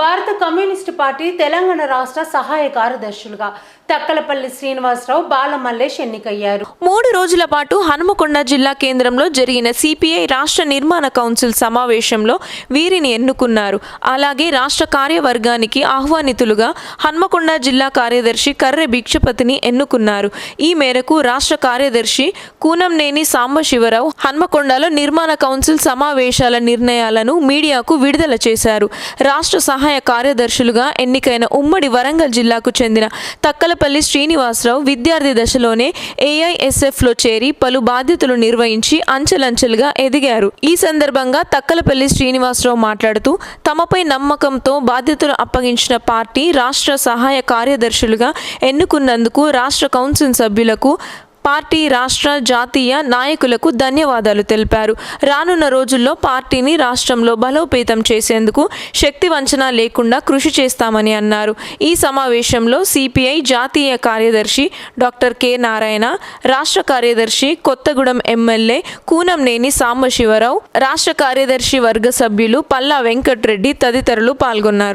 భారత communist party Telangana రాష్ట్ర సహాయ కార్యదర్శులుగా తక్కలపల్లి శ్రీనివాసరావు బాలమల్లేష్ ఎన్నికయ్యారు. మూడు రోజుల పాటు హనుమకొండ జిల్లా కేంద్రంలో జరిగిన సిపిఐ రాష్ట్ర నిర్మాణ కౌన్సిల్ సమావేశంలో వీరిని ఎన్నుకున్నారు. అలాగే రాష్ట్ర కార్యవర్గానికి ఆహ్వానితులుగా హన్మకొండ జిల్లా కార్యదర్శి కర్రె భిక్షపతిని ఎన్నుకున్నారు. ఈ మేరకు రాష్ట్ర కార్యదర్శి కూనంనేని సాంబశివరావు హన్మకొండలో నిర్మాణ కౌన్సిల్ సమావేశాల నిర్ణయాలను మీడియాకు విడుదల చేశారు. రాష్ట్ర సహాయ కార్యదర్శులుగా ఎన్నికైన ఉమ్మడి వరంగల్ జిల్లాకు చెందిన తక్కలపల్లి శ్రీనివాసరావు విద్యార్థి దశలోనే ఏఐఎస్ఎఫ్లో చేరి పలు బాధ్యతలు నిర్వహించి అంచెలంచెలుగా ఎదిగారు. ఈ సందర్భంగా తక్కలపల్లి శ్రీనివాసరావు మాట్లాడుతూ తమపై నమ్మకంతో బాధ్యతలు అప్పగించిన పార్టీ రాష్ట్ర సహాయ కార్యదర్శులుగా ఎన్నుకున్నందుకు రాష్ట్ర కౌన్సిల్ సభ్యులకు పార్టీ రాష్ట్ర జాతీయ నాయకులకు ధన్యవాదాలు తెలిపారు. రానున్న రోజుల్లో పార్టీని రాష్ట్రంలో బలోపేతం చేసేందుకు శక్తి వంచన లేకుండా కృషి చేస్తామని అన్నారు. ఈ సమావేశంలో సిపిఐ జాతీయ కార్యదర్శి డాక్టర్ కె నారాయణ రాష్ట్ర కార్యదర్శి కొత్తగూడెం ఎమ్మెల్యే కూనంనేని సాంబశివరావు రాష్ట్ర కార్యదర్శి వర్గ సభ్యులు పల్లా వెంకట్రెడ్డి తదితరులు పాల్గొన్నారు.